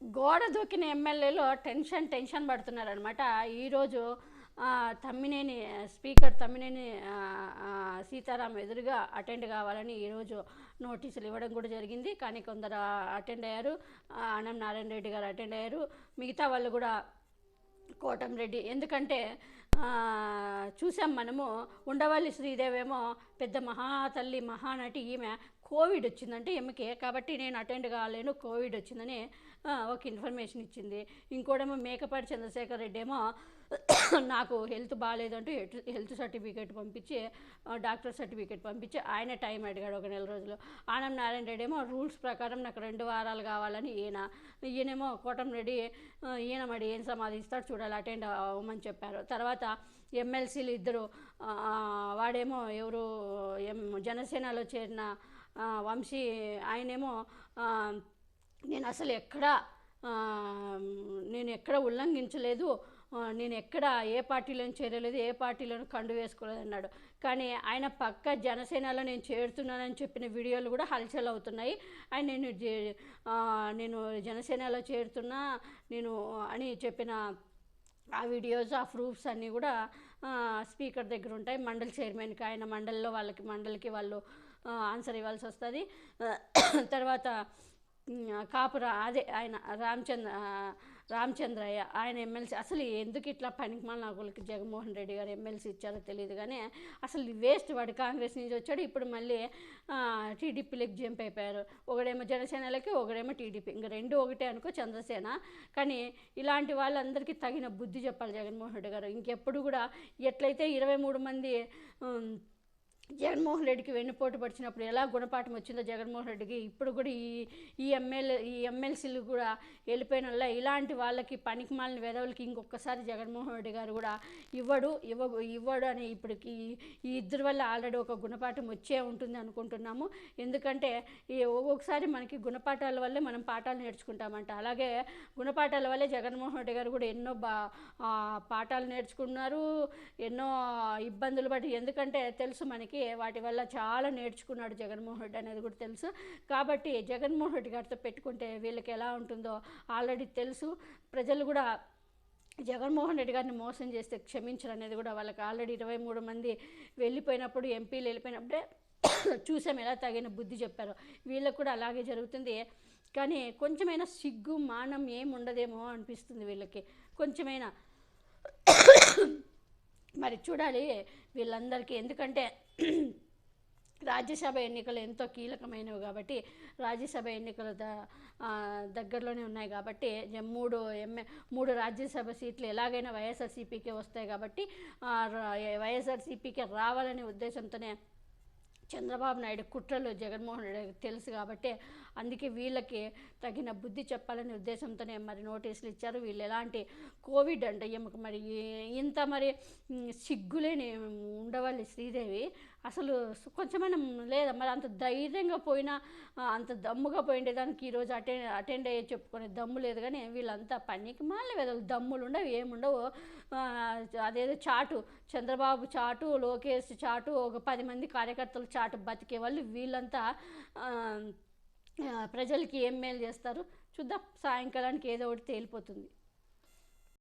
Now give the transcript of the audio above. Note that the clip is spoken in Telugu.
గోడ దూకిన ఎమ్మెల్యేలు టెన్షన్ టెన్షన్ పడుతున్నారనమాట ఈరోజు తమ్మినేని స్పీకర్ తమ్మినేని సీతారాం ఎదురుగా అటెండ్ కావాలని ఈరోజు నోటీసులు ఇవ్వడం కూడా జరిగింది. కానీ కొందరు అటెండ్ అయ్యారు. అనం నారాయణ రెడ్డి గారు అటెండ్ అయ్యారు. మిగతా వాళ్ళు కూడా కోటంరెడ్డి ఎందుకంటే చూసాం మనము ఉండవల్లి శ్రీదేవేమో పెద్ద మహాతల్లి మహానటి ఈమె కోవిడ్ వచ్చిందంటే ఎమ్మెకే కాబట్టి నేను అటెండ్ కాలేను కోవిడ్ వచ్చిందని ఒక ఇన్ఫర్మేషన్ ఇచ్చింది. ఇంకోటేమో మేకపాటి చంద్రశేఖర్ రెడ్డి ఏమో నాకు హెల్త్ బాగాలేదంటూ హెల్త్ హెల్త్ సర్టిఫికేట్ పంపించి డాక్టర్ సర్టిఫికేట్ పంపించి ఆయన టైం అడిగాడు ఒక నెల రోజులు. ఆనం నారాయణ రెడ్డి ఏమో రూల్స్ ప్రకారం నాకు రెండు వారాలు కావాలని ఈయన ఈయనేమో కోటం రెడ్డి ఈయన మరి ఏం సమాధిస్తాడు చూడాలి అటెండ్ అవ్వమని చెప్పారు. తర్వాత ఎమ్మెల్సీలు ఇద్దరు వాడేమో ఎవరు ఎం జనసేనలో చేరిన వంశీ ఆయనేమో నేను అసలు ఎక్కడ నేను ఎక్కడ ఉల్లంఘించలేదు నేను ఎక్కడ ఏ పార్టీలోనూ చేరలేదు ఏ పార్టీలోనూ కండు వేసుకోలేదు అన్నాడు. కానీ ఆయన పక్క జనసేనలో నేను చేరుతున్నానని చెప్పిన వీడియోలు కూడా హల్చల్ అవుతున్నాయి. ఆయన నేను నేను జనసేనలో చేరుతున్నా నేను అని చెప్పిన ఆ వీడియోస్ ఆ ప్రూఫ్స్ అన్నీ కూడా స్పీకర్ దగ్గర ఉంటాయి. మండలి చైర్మన్కి ఆయన మండలిలో వాళ్ళకి మండలికి వాళ్ళు ఆన్సర్ ఇవ్వాల్సి వస్తుంది. తర్వాత కాపుర కాపురా అదే ఆయన రామచంద్ర రామచంద్రయ్య ఆయన ఎమ్మెల్సీ అసలు ఎందుకు ఇట్లా పనికిమాల నాగులకి జగన్మోహన్ రెడ్డి గారు ఎమ్మెల్సీ ఇచ్చారో తెలియదు కానీ అసలు వేస్ట్ వాడు కాంగ్రెస్ నుంచి వచ్చాడు. ఇప్పుడు మళ్ళీ టీడీపీలోకి జంప్ అయిపోయారు. ఒకడేమో జనసేనలకి ఒకడేమో టీడీపీ. ఇంకా రెండు ఒకటే అనుకో చంద్రసేన. కానీ ఇలాంటి వాళ్ళందరికీ తగిన బుద్ధి చెప్పాలి జగన్మోహన్ రెడ్డి గారు. ఇంకెప్పుడు కూడా ఎట్లయితే ఇరవై మూడు మంది జగన్మోహన్ రెడ్డికి వెన్నుపోటు పడిచినప్పుడు ఎలా గుణపాఠం వచ్చిందో జగన్మోహన్ రెడ్డికి ఇప్పుడు కూడా ఈ ఈ ఎమ్మెల్యే ఈ ఎమ్మెల్సీలు కూడా వెళ్ళిపోయిన వల్ల ఇలాంటి వాళ్ళకి పనికిమాలిన వెదవులకి ఇంకొకసారి జగన్మోహన్ రెడ్డి గారు కూడా ఇవ్వడు ఇవ్వ ఇవ్వడు అని ఇప్పటికి ఈ ఇద్దరి వల్ల ఆల్రెడీ ఒక గుణపాఠం వచ్చే ఉంటుంది అనుకుంటున్నాము. ఎందుకంటే ఈ ఒక్కొక్కసారి మనకి గుణపాఠాల వల్లే మనం పాఠాలు నేర్చుకుంటామంట. అలాగే గుణపాఠాల వల్లే జగన్మోహన్ రెడ్డి గారు కూడా ఎన్నో బా పాఠాలు నేర్చుకున్నారు ఎన్నో ఇబ్బందులు పడి ఎందుకంటే తెలుసు మనకి వాటి వల్ల చాలా నేర్చుకున్నాడు జగన్మోహన్ రెడ్డి అనేది కూడా తెలుసు. కాబట్టి జగన్మోహన్ రెడ్డి గారితో పెట్టుకుంటే వీళ్ళకి ఎలా ఉంటుందో ఆల్రెడీ తెలుసు. ప్రజలు కూడా జగన్మోహన్ రెడ్డి గారిని మోసం చేస్తే క్షమించరు అనేది కూడా వాళ్ళకి ఆల్రెడీ ఇరవై మూడు మంది వెళ్ళిపోయినప్పుడు ఎంపీలు వెళ్ళిపోయినప్పుడే చూసాం ఎలా తగిన బుద్ధి చెప్పారు. వీళ్ళకు కూడా అలాగే జరుగుతుంది. కానీ కొంచెమైనా సిగ్గు మానం ఏం ఉండదేమో అనిపిస్తుంది వీళ్ళకి. కొంచెమైనా మరి చూడాలి వీళ్ళందరికీ. ఎందుకంటే రాజ్యసభ ఎన్నికలు ఎంతో కీలకమైనవి కాబట్టి రాజ్యసభ ఎన్నికలు ద దగ్గరలోనే ఉన్నాయి కాబట్టి మూడు ఎంఏ మూడు రాజ్యసభ సీట్లు ఎలాగైనా వైఎస్ఆర్సీపీకే వస్తాయి కాబట్టి వైఎస్ఆర్సీపీకే రావాలనే ఉద్దేశంతోనే చంద్రబాబు నాయుడు కుట్రలు జగన్మోహన్ రెడ్డి తెలుసు కాబట్టి అందుకే వీళ్ళకి తగిన బుద్ధి చెప్పాలనే ఉద్దేశంతోనే మరి నోటీసులు ఇచ్చారు. వీళ్ళు ఎలాంటి కోవిడ్ అంటే ఈమెకు మరి ఇంత మరి సిగ్గులేని ఉండవాలి శ్రీదేవి. అసలు కొంచెమైనా లేదా మరి అంత ధైర్యంగా పోయినా అంత దమ్ముగా పోయిండేదానికి ఈరోజు అటెండ్ అటెండ్ అయ్యే చెప్పుకునే దమ్ము లేదు కానీ వీళ్ళంతా పనికి మాలే వీళ్ళు దమ్ములు ఉండవు ఏముండవు. అదేదో చాటు చంద్రబాబు చాటు లోకేష్ చాటు ఒక పది మంది కార్యకర్తలు చాటు బతికే వాళ్ళు వీళ్ళంతా ప్రజలకి ఏం మేలు చేస్తారు? చూద్దాం. సాయంకాలానికి ఏదో ఒకటి తేలిపోతుంది.